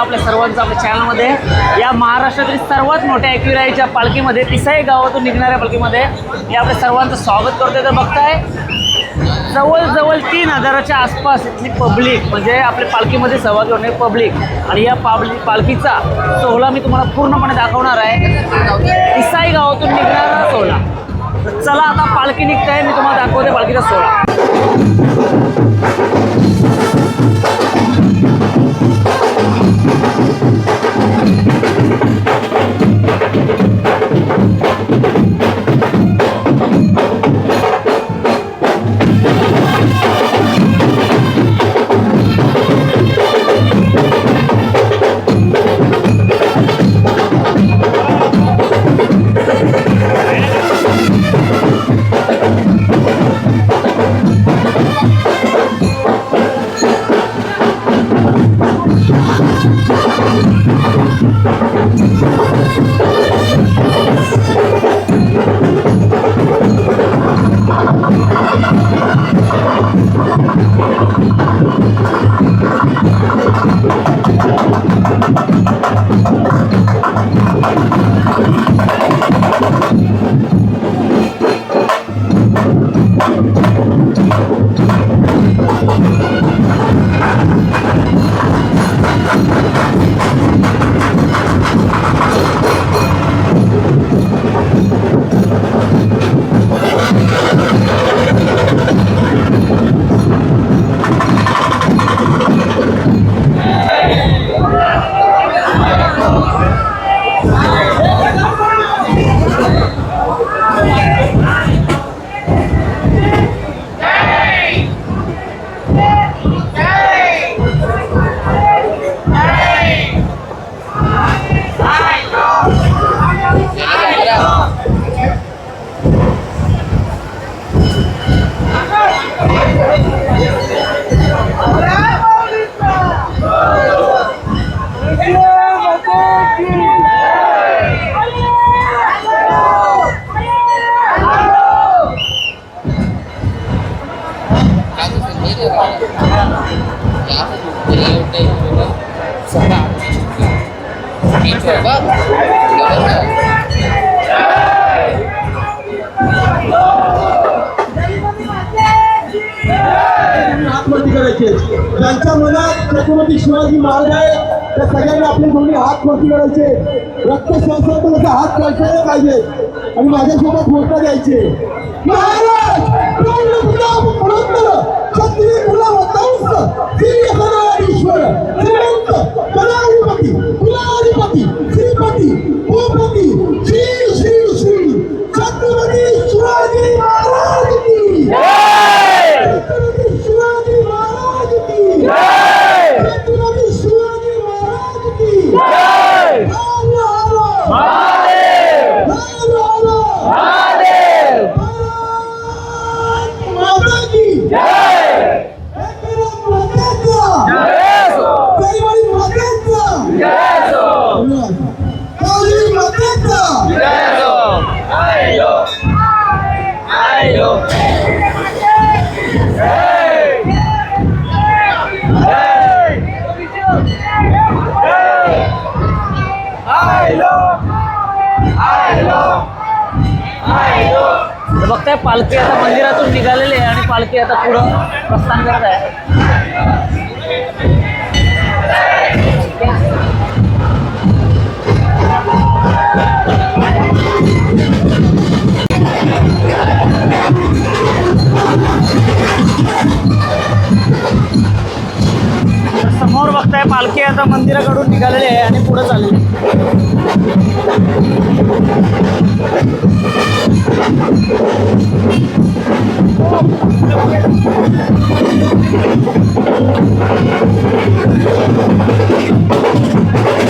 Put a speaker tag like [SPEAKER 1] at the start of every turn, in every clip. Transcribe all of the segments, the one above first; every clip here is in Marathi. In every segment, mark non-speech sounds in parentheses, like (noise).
[SPEAKER 1] आपल्या सर्वांचं आपल्या चॅनलमध्ये या महाराष्ट्रातील सर्वात मोठ्या एकविराईच्या पालखीमध्ये तिसाई गावातून निघणाऱ्या पालखीमध्ये मी आपल्या सर्वांचं स्वागत करतोय. तर बघताय जवळजवळ तीन हजाराच्या आसपास इथली पब्लिक म्हणजे आपल्या पालखीमध्ये सहभागी होणे पब्लिक आणि या पाबली पालखीचा सोहळा मी तुम्हाला पूर्णपणे दाखवणार आहे. इसाई गावातून निघणारा सोहळा. चला आता पालखी निघताय मी तुम्हाला दाखवते पालखीचा सोहळा.
[SPEAKER 2] Thank you. करायचे ज्यांच्या मनात छत्रपती शिवाजी महाराज आहे त्या सगळ्यांनी आपले दोन्ही हात वरती करायचे. रक्त संसर्ग हात काढायला पाहिजे. आणि माझ्यासोबत मोठा द्यायचे. महाराज श्रीमंत कलाधिपती कुलाधिपती माता
[SPEAKER 1] बघताय पालखी आता मंदिरातून निघालेली आहे आणि पालखी आता पुढं प्रस्थान करत आहे. समोर बघताय पालखी आता मंदिराकडून निघालेली आहे आणि पुढे चालली Thank you.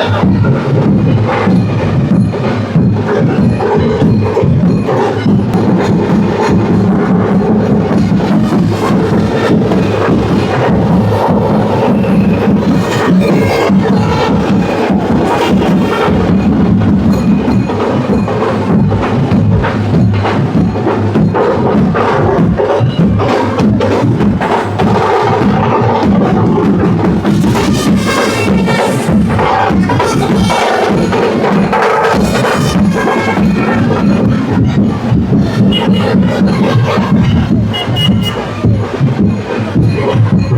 [SPEAKER 1] Thank you.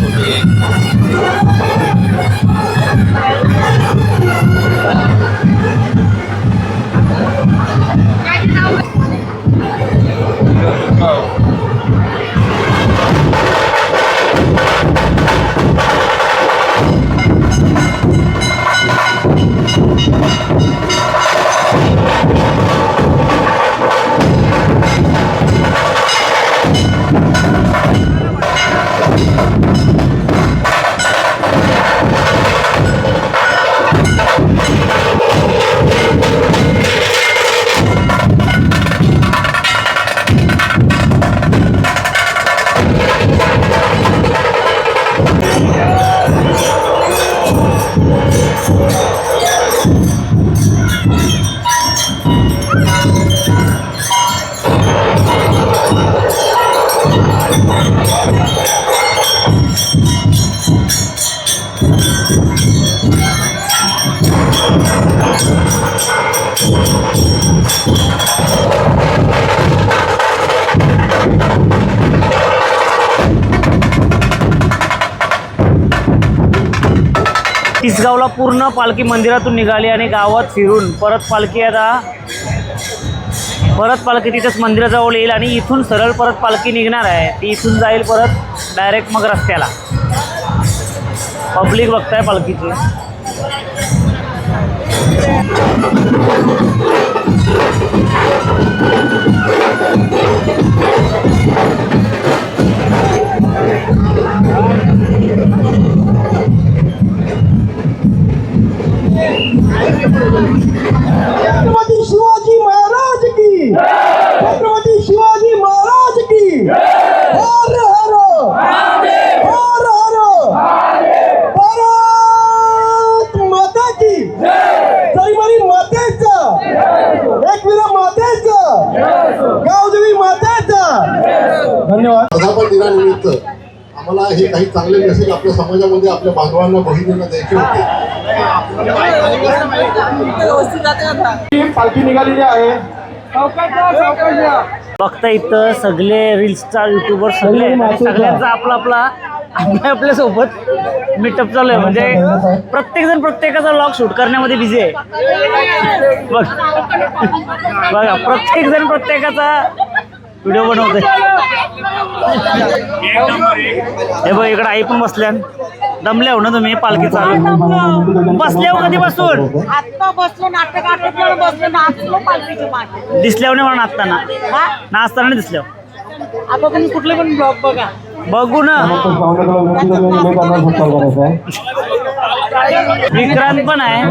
[SPEAKER 1] आहे. तिसगावला पूर्ण पालखी मंदिरातून निघाली आणि गावात फिरून परत पालखी आता परत पालखी तिथंच मंदिराजवळ येईल आणि इथून सरळ परत पालखी निघणार आहे. ती इथून जाईल परत डायरेक्ट मग रस्त्याला. पब्लिक बघताय पालखीची.
[SPEAKER 2] छत्रपती शिवाजी महाराज की. छत्रपती शिवाजी महाराज की. हर हर. हर हर. भारत माता की. जयमणी मातेचा. एकविरा मातेचा. गावदेवी मातेचा. धन्यवाद.
[SPEAKER 3] वर्धापन दिनानिमित्त आम्हाला हे काही चांगले मेसेज आपल्या समाजामध्ये आपल्या बांधवांना बहिणींना द्यायचे होते.
[SPEAKER 2] पालखी निघालेली आहे.
[SPEAKER 1] बघता इथं सगळे रील स्टार युट्यूबर सगळे सगळ्यांचा आपला आपला आपल्या आपल्यासोबत मीटअप चालू आहे. म्हणजे प्रत्येक जण प्रत्येकाचा लॉग शूट करण्यामध्ये बिझी आहे. बघ. बघा प्रत्येक जण प्रत्येकाचा व्हिडिओ बनवतोय. हे बघ इकडे आई पण बसल्या दमल्या हो ना तुम्ही पालखी चालू. बसल्या हो कधीपासून
[SPEAKER 4] आत्ता बसलो नाटक आटोपलं बसलो नाचलो पालखीच्या मागे.
[SPEAKER 1] दिसल्यावर नाही म्हणा नाचताना नाचताना नाही दिसल्या
[SPEAKER 4] आता तुम्ही कुठले पण ब्लॉग बघा.
[SPEAKER 1] बघू ना. विक्रांत पण आहे.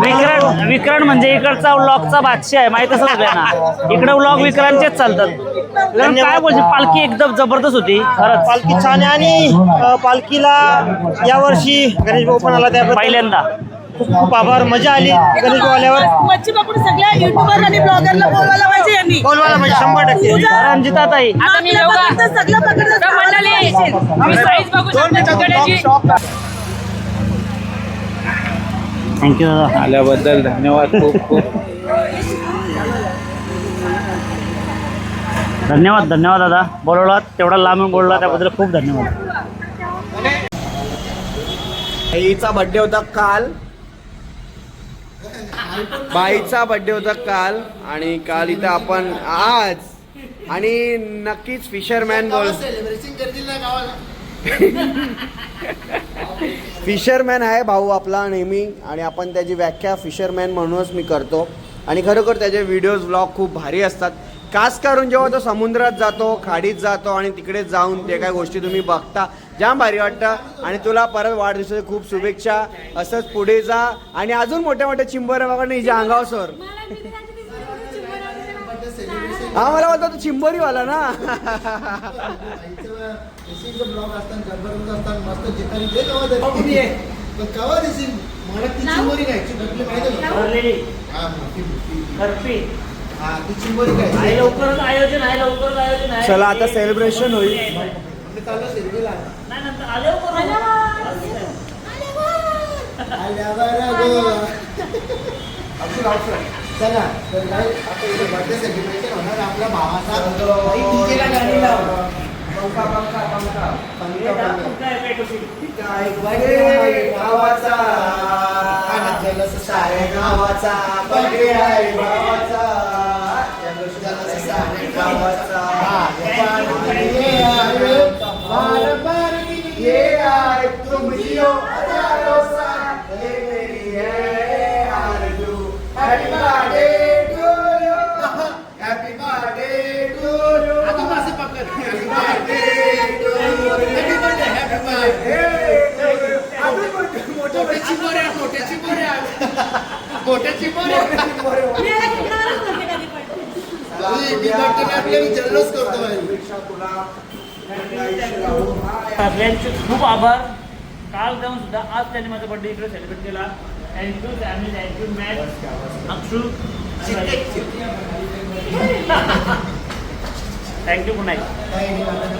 [SPEAKER 1] विक्रांत विक्रांत म्हणजे इकडचा व्लॉगचा बादशाह आहे. माहीत असं सगळ्यांना इकडे व्लॉग विक्रांतचेच चालतात. विक्रांत, काय बोलशील पालखी एकदम जबरदस्त होती. खरंच.
[SPEAKER 5] पालखी छान आहे आणि पालखीला यावर्षी गणेश भाऊ पण आला त्याबद्दल
[SPEAKER 1] पहिल्यांदा.
[SPEAKER 5] खूप खूप आभार. मजा आली गणेश भाऊ आल्यावर.
[SPEAKER 4] मच्छी पकडून सगळ्या युट्यूबर आणि ब्लॉगरला बोलवायला पाहिजे यांनी.
[SPEAKER 5] बोलवायला म्हणजे शंभर टक्के.
[SPEAKER 1] रंजिता ताई
[SPEAKER 4] आता मी सगळं पकडलं
[SPEAKER 1] थँक्यू दादा
[SPEAKER 6] आल्याबद्दल धन्यवाद खूप खूप.
[SPEAKER 1] धन्यवाद धन्यवाद दादा. बोलवलात तेवढा लांब बोलला त्याबद्दल खूप धन्यवाद.
[SPEAKER 7] बाईचा बर्थडे होता काल. बाईचा बर्थडे होता काल आणि काल इथं आपण आज आणि नक्कीच फिशरमॅन बोल (laughs) फिशरमॅन आहे भाऊ आपला नेहमी आणि आपण त्याची व्याख्या फिशरमॅन म्हणूनच मी करतो. आणि खरोखर त्याचे व्हिडिओज ब्लॉग खूप भारी असतात. खास करून जेव्हा तो समुद्रात जातो खाडीत जातो आणि तिकडे जाऊन ते काय गोष्टी तुम्ही बघता जाम भारी वाटतं. आणि तुला परत वाढदिवसाच्या खूप शुभेच्छा. असंच पुढे जा. आणि अजून मोठ्या मोठ्या चिंबर बघा नाही हिच्या अंगाव सर. हा मला वाटतं तो चिंबोरीवाला ना.
[SPEAKER 1] आहे. लवकरच आयोजन आहे लवकरच आयोजन आहे.
[SPEAKER 7] चला आता सेलिब्रेशन होईल.
[SPEAKER 1] नाही, नंतर आल्यावर करू.
[SPEAKER 2] चला तर होणार आपल्या भावाचा गाणी लाव. पंखा, पंखा, भावाचा. गावाचा. बर्थडे आहे भावाचा. साऱ्या गावाचा. ये आए, बार बार ये आए, तुम जियो हजारों
[SPEAKER 1] सगळ्यांचे खूप आभार. काल जाऊन सुद्धा आज त्यांनी माझा बर्थडे इकडे सेलिब्रेट केला. Andrew, Amit, Andrew, Matt, Akshu. Thank you, good night.